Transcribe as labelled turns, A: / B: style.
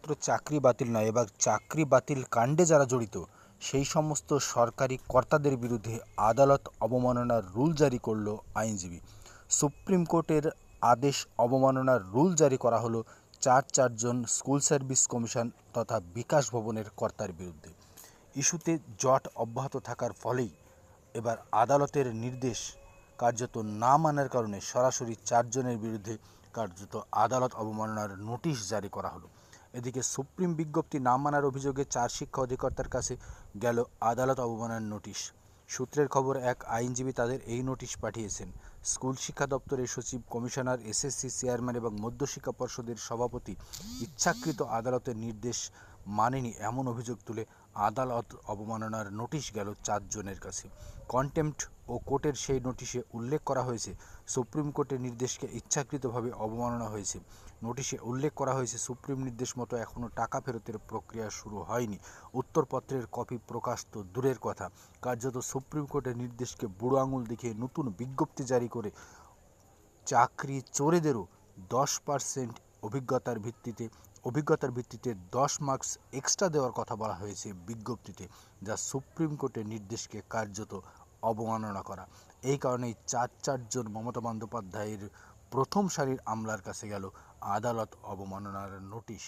A: শুধুমাত্র চাকরি বাতিল নয়, এবার চাকরি বাতিল কাণ্ডে যারা জড়িত, সেই সমস্ত সরকারি কর্তাদের বিরুদ্ধে আদালত অবমাননার রুল জারি করল আইনজীবী। সুপ্রিম কোর্টের আদেশ অবমাননার রুল জারি করা হলো চার চারজন স্কুল সার্ভিস কমিশন তথা বিকাশ ভবনের কর্তার বিরুদ্ধে। ইস্যুতে জট অব্যাহত থাকার ফলেই এবার আদালতের নির্দেশ কার্যত না মানার কারণে সরাসরি চারজনের বিরুদ্ধে কার্যত আদালত অবমাননার নোটিশ জারি করা হলো। এদিকে সুপ্রিম বিজ্ঞপ্তি না মানার অভিযোগে চার শিক্ষা অধিকর্তার কাছে গেল আদালত অবমাননার নোটিশ। সূত্রের খবর, এক আইনজীবী তাদের এই নোটিশ পাঠিয়েছেন। স্কুল শিক্ষা দপ্তরের সচিব, কমিশনার, এসএসসি চেয়ারম্যান এবং মধ্যশিক্ষা পর্ষদের সভাপতি ইচ্ছাকৃত আদালতের নির্দেশ মানেনি এমন অভিযোগ তুলে আদালত অবমাননার নোটিশ গেল চারজনের কাছে। কন্টেম্পট ও কোর্টের সেই নোটিশে উল্লেখ করা হয়েছে। সুপ্রিম কোর্টের নির্দেশকে ইচ্ছাকৃতভাবে অবমাননা হয়েছে। নোটিশে উল্লেখ করা হয়েছে, সুপ্রিম নির্দেশ মতো এখনও টাকা ফেরতের প্রক্রিয়া শুরু হয়নি। উত্তরপত্রের কপি প্রকাশ তো দূরের কথা। কার্যত সুপ্রিম কোর্টের নির্দেশকে বুড়ো আঙুল দেখিয়ে নতুন বিজ্ঞপ্তি জারি করে চাকরি চোরেদেরও দশ পার্সেন্ট অভিজ্ঞতার ভিত্তিতে অভিজ্ঞতার ভিত্তিতে দশ মার্কস এক্সট্রা দেওয়ার কথা বলা হয়েছে বিজ্ঞপ্তিতে, যা সুপ্রিম কোর্টের নির্দেশকে কার্যত অবমাননা করা। এই কারণেই চার চারজন মমতা বন্দ্যোপাধ্যায়ের প্রথম সারির আমলার কাছে গেল আদালত অবমাননার নোটিশ।